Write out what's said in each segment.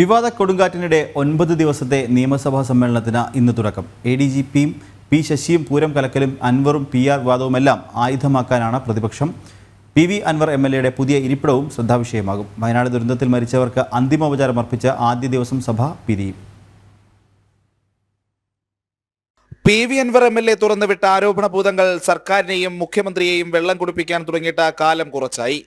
വിവാദ കൊടുങ്കാറ്റിനിടെ ഒൻപത് ദിവസത്തെ നിയമസഭാ സമ്മേളനത്തിന് ഇന്ന് തുടക്കം. എ ഡി ജി പിയും പി ശശിയും പൂരം കലക്കലും അൻവറും പി ആർ വിവാദവുമെല്ലാം ആയുധമാക്കാനാണ് പ്രതിപക്ഷം. P V Anvar M L എയുടെ പുതിയ ഇരിപ്പിടവും ശ്രദ്ധാവിഷയമാകും. വയനാട് ദുരന്തത്തിൽ മരിച്ചവർക്ക് അന്തിമോപചാരം അർപ്പിച്ച് ആദ്യ ദിവസം സഭ പിരിയും. P V Anvar M L A തുറന്നുവിട്ട ആരോപണ ഭൂതങ്ങൾ സർക്കാരിനെയും മുഖ്യമന്ത്രിയെയും വെള്ളം കുടിപ്പിക്കാൻ തുടങ്ങിയിട്ട് കാലം കുറച്ചായി.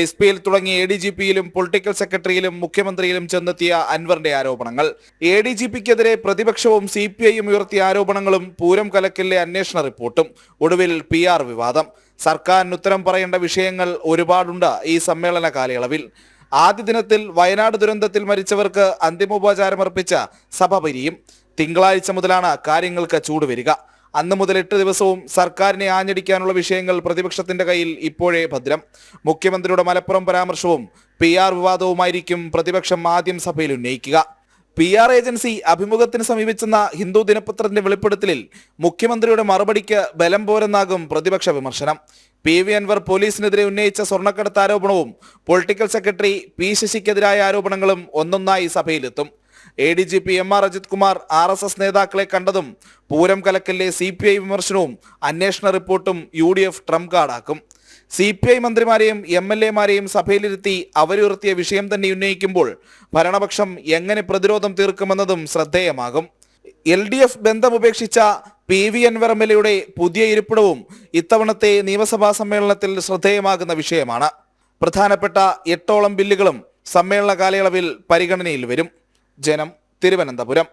എസ് പിയിൽ തുടങ്ങി എ ഡി ജി പിയിലും പൊളിറ്റിക്കൽ സെക്രട്ടറിയിലും മുഖ്യമന്ത്രിയിലും ചെന്നെത്തിയ അൻവറിന്റെ ആരോപണങ്ങൾ. എ ഡി ജി പിക്കെതിരെ പ്രതിപക്ഷവും സി പി ഐയും ഉയർത്തിയ ആരോപണങ്ങളും പൂരം കലക്കിലെ അന്വേഷണ റിപ്പോർട്ടും. ഒടുവിൽ പി ആർ വിവാദം. സർക്കാരിന് ഉത്തരം പറയേണ്ട വിഷയങ്ങൾ ഒരുപാടുണ്ട് ഈ സമ്മേളന കാലയളവിൽ. ആദ്യ ദിനത്തിൽ വയനാട് ദുരന്തത്തിൽ മരിച്ചവർക്ക് അന്തിമോപചാരമർപ്പിച്ച സഭ പിരിയും. തിങ്കളാഴ്ച മുതലാണ് കാര്യങ്ങൾക്ക് ചൂട് വരിക. അന്ന് മുതൽ എട്ട് ദിവസവും സർക്കാരിനെ ആഞ്ഞടിക്കാനുള്ള വിഷയങ്ങൾ പ്രതിപക്ഷത്തിന്റെ കയ്യിൽ ഇപ്പോഴേ ഭദ്രം. മുഖ്യമന്ത്രിയുടെ മലപ്പുറം പരാമർശവും പി ആർ വിവാദവുമായിരിക്കും പ്രതിപക്ഷം ആദ്യം സഭയിൽ ഉന്നയിക്കുക. പി ആർ ഏജൻസി അഭിമുഖത്തിന് സമീപിച്ചെന്ന ഹിന്ദു ദിനപത്രത്തിന്റെ വെളിപ്പെടുത്തലിൽ മുഖ്യമന്ത്രിയുടെ മറുപടിക്ക് ബലം പോരെന്നാകും പ്രതിപക്ഷ വിമർശനം. പി വി അൻവർ പോലീസിനെതിരെ ഉന്നയിച്ച സ്വർണക്കടത്ത് ആരോപണവും പൊളിറ്റിക്കൽ സെക്രട്ടറി പി ശശിക്കെതിരായ ആരോപണങ്ങളും ഒന്നൊന്നായി സഭയിലെത്തും. A D G P M R Ajith Kumar R S S നേതാക്കളെ കണ്ടതും പൂരം കലക്കലിലെ സി പി ഐ വിമർശനവും അന്വേഷണ റിപ്പോർട്ടും യു ഡി എഫ് ട്രംപ് കാർഡാക്കും സി പി ഐ മന്ത്രിമാരെയും എം എൽ എമാരെയും സഭയിലിരുത്തി അവരുയർത്തിയ വിഷയം തന്നെ ഉന്നയിക്കുമ്പോൾ ഭരണപക്ഷം എങ്ങനെ പ്രതിരോധം തീർക്കുമെന്നതും ശ്രദ്ധേയമാകും. എൽ ഡി എഫ് ബന്ധം ഉപേക്ഷിച്ച P V Anvar M L എയുടെ പുതിയ ഇരിപ്പിടവും ഇത്തവണത്തെ നിയമസഭാ സമ്മേളനത്തിൽ ശ്രദ്ധേയമാകുന്ന വിഷയമാണ്. പ്രധാനപ്പെട്ട എട്ടോളം ബില്ലുകളും സമ്മേളന കാലയളവിൽ പരിഗണനയിൽ വരും. ജനം തിരുവനന്തപുരം